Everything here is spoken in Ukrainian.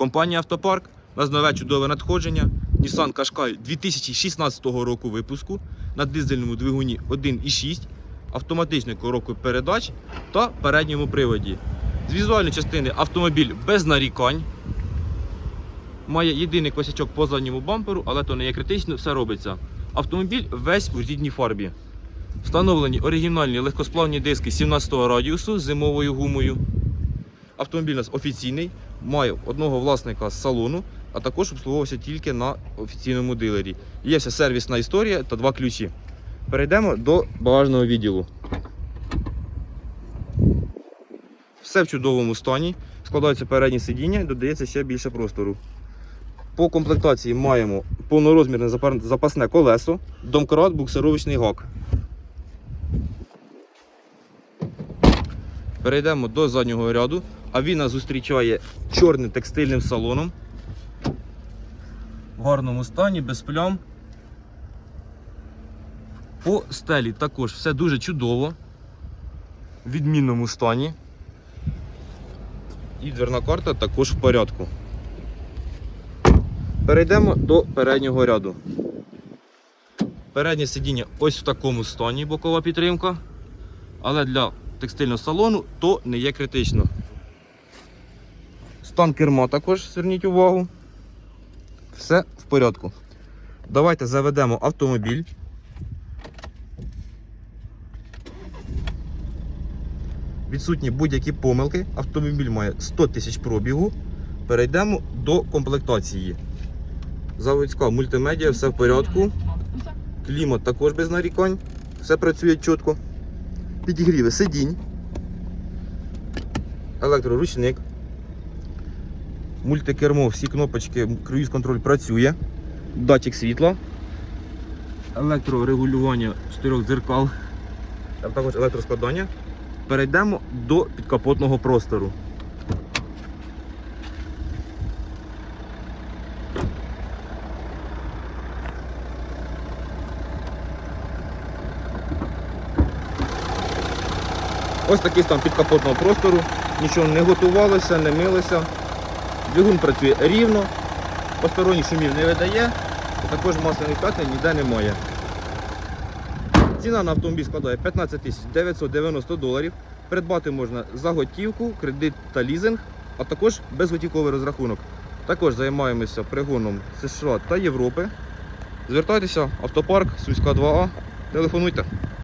Компанія Автопарк. У нас нове чудове надходження. Nissan Qashqai 2016 року випуску на дизельному двигуні 1.6, автоматичною коробкою передач та передньому приводі. З візуальної частини автомобіль без нарікань. Має єдиний косячок по задньому бамперу, але то не є критично, все робиться. Автомобіль весь у рідній фарбі. Встановлені оригінальні легкосплавні диски 17-го радіусу з зимовою гумою. Автомобіль у нас офіційний, має одного власника з салону, а також обслуговувався тільки на офіційному дилері. Є вся сервісна історія та два ключі. Перейдемо до багажного відділу. Все в чудовому стані. Складаються передні сидіння, додається ще більше простору. По комплектації маємо повнорозмірне запасне колесо, домкрат, буксировочний гак. Перейдемо до заднього ряду, а він зустрічає чорним текстильним салоном. В гарному стані, без плям. По стелі також все дуже чудово. В відмінному стані. І дверна карта також в порядку. Перейдемо до переднього ряду. Переднє сидіння ось в такому стані, бокова підтримка. Але для текстильного салону то не є критично. Стан керма також зверніть увагу. Все в порядку. Давайте заведемо автомобіль. Відсутні будь-які помилки. Автомобіль має 100 тисяч пробігу. Перейдемо до комплектації. Заводська мультимедіа, все в порядку. Клімат також без нарікань. Все працює чітко. Підігріви сидінь. Електроручник. Мультикермо, всі кнопочки, круїз контроль працює. Датчик світла. Електрорегулювання чотирьох дзеркал. А також електроскладання. Перейдемо до підкапотного простору. Ось такий стан підкапотного простору. Нічого не готувалося, не милося. Двигун працює рівно, посторонніх шумів не видає, також масляних п'ятин ніде немає. Ціна на автомобіль складає 15 тисяч 990 доларів. Придбати можна за готівку, кредит та лізинг, а також безготівковий розрахунок. Також займаємося пригоном США та Європи. Звертайтеся, автопарк, Сумська 2А, телефонуйте.